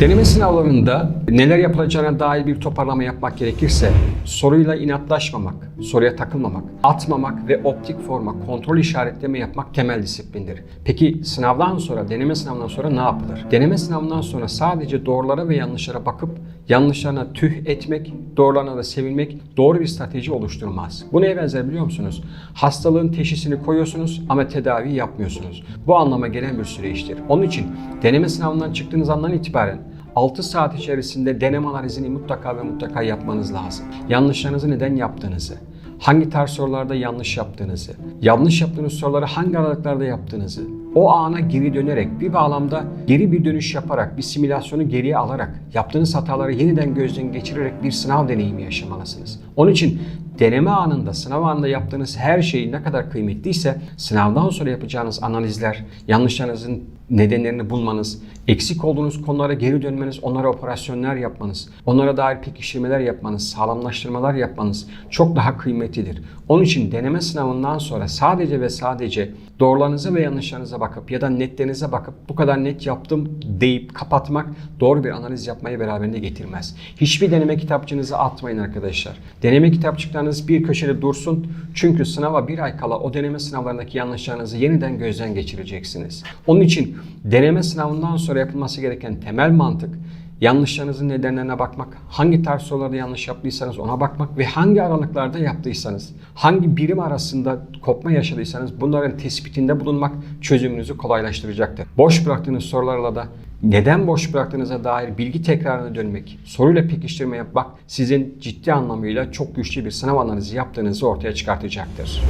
Deneme sınavlarında neler yapılacağına dair bir toparlama yapmak gerekirse soruyla inatlaşmamak, soruya takılmamak, atmamak ve optik forma, kontrol işaretleme yapmak temel disiplindir. Peki sınavdan sonra, deneme sınavından sonra ne yapılır? Deneme sınavından sonra sadece doğrulara ve yanlışlara bakıp yanlışlarına tüh etmek, doğrularına da sevinmek doğru bir strateji oluşturmaz. Bu neye benzer biliyor musunuz? Hastalığın teşhisini koyuyorsunuz ama tedavi yapmıyorsunuz. Bu anlama gelen bir süreçtir. Onun için deneme sınavından çıktığınız andan itibaren 6 saat içerisinde deneme analizini mutlaka ve mutlaka yapmanız lazım. Yanlışlarınızı neden yaptığınızı, hangi tarz sorularda yanlış yaptığınızı, yanlış yaptığınız soruları hangi aralıklarda yaptığınızı, o ana geri dönerek bir bağlamda geri bir dönüş yaparak, bir simülasyonu geriye alarak, yaptığınız hataları yeniden gözden geçirerek bir sınav deneyimi yaşamalısınız. Onun için deneme anında, sınav anında yaptığınız her şey ne kadar kıymetliyse sınavdan sonra yapacağınız analizler, yanlışlarınızın nedenlerini bulmanız, eksik olduğunuz konulara geri dönmeniz, onlara operasyonlar yapmanız, onlara dair pekiştirmeler yapmanız, sağlamlaştırmalar yapmanız çok daha kıymetlidir. Onun için deneme sınavından sonra sadece ve sadece doğrularınıza ve yanlışlarınıza bakıp ya da netlerinize bakıp bu kadar net yaptım deyip kapatmak doğru bir analiz yapmayı beraberinde getirmez. Hiçbir deneme kitapçığınızı atmayın arkadaşlar. Deneme kitapçıklarınız bir köşede dursun. Çünkü sınava bir ay kala o deneme sınavlarındaki yanlışlarınızı yeniden gözden geçireceksiniz. Onun için deneme sınavından sonra yapılması gereken temel mantık yanlışlarınızın nedenlerine bakmak, hangi tarz sorularda yanlış yaptıysanız ona bakmak ve hangi aralıklarda yaptıysanız, hangi birim arasında kopma yaşadıysanız bunların tespitinde bulunmak çözümünüzü kolaylaştıracaktır. Boş bıraktığınız sorularla da neden boş bıraktığınıza dair bilgi tekrarına dönmek, soruyla pekiştirme yapmak sizin ciddi anlamıyla çok güçlü bir sınav analizi yaptığınızı ortaya çıkartacaktır.